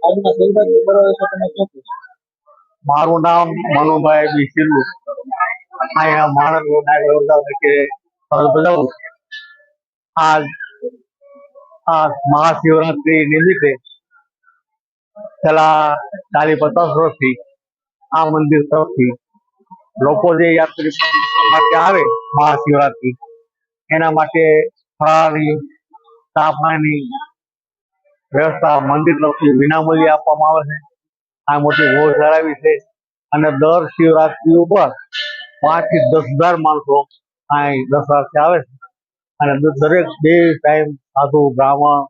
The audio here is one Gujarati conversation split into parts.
તમે શું મારું નામ મનુભાઈ બી અહીંયા માણસ નાગરિકતા તરીકે ફરજ બજાવું આજ આ મહાશિવરાત્રી નિમિત્તે છેલ્લા ચાલીસ પચાસ વર્ષથી આ મંદિર તરફથી લોકો જે યાત્રી માટે આવે મહાશિવરાત્રી, એના માટે ફરાળી ચા વ્યવસ્થા મંદિર તરફથી વિનામૂલ્યે આપવામાં આવે છે. આ મોટી ગૌશાળા ધરાવી છે. અને દર શિવરાત્રી ઉપર પાંચથી દસ હજાર માણસો અહીં દર્શનાર્થે આવે છે. અને દરેક બે ટાઈમ સાધુ બ્રાહ્મણ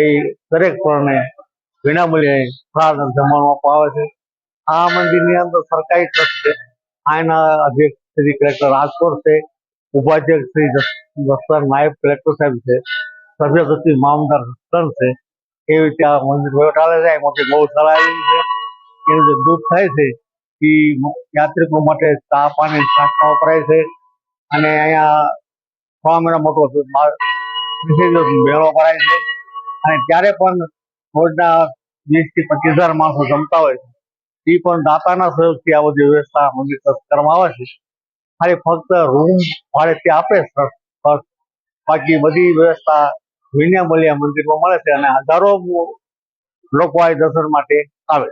એ દરેક પણને વિનામૂલ્યે પ્રાર્થના આપવામાં આવે છે. આ મંદિરની અંદર સરકારી ટ્રસ્ટ છે. આના અધ્યક્ષ શ્રી કલેક્ટર રાજકોટ છે. ઉપાધ્યક્ષ શ્રી જસ- નાયબ કલેક્ટર સાહેબ છે. સભ્ય સચિવ મામદાર છે. એવી રીતે આ મંદિર ચાલે છે અહીં બહુ ગૌશાળા આવેલી છે? એનું જે દૂધ થાય છે, એ યાત્રિકો માટે ચા પાણી નાસ્તા વપરાય છે. અને અહીંયા મહિના મોટો મેળો ભરાય છે. અને ત્યારે પણ રોજના વીસથી પચીસ હજાર માણસો જમતા હોય છે. એ પણ દાતાના સહયોગથી આ બધી વ્યવસ્થા મંદિર કરવામાં આવે છે. ખાલી ફક્ત રૂમ ભાડે ત્યાં આપે. બાકી બધી વ્યવસ્થા વિનામૂલ્યે મંદિરમાં મળે છે અને હજારો લોકો આ દર્શન માટે આવે.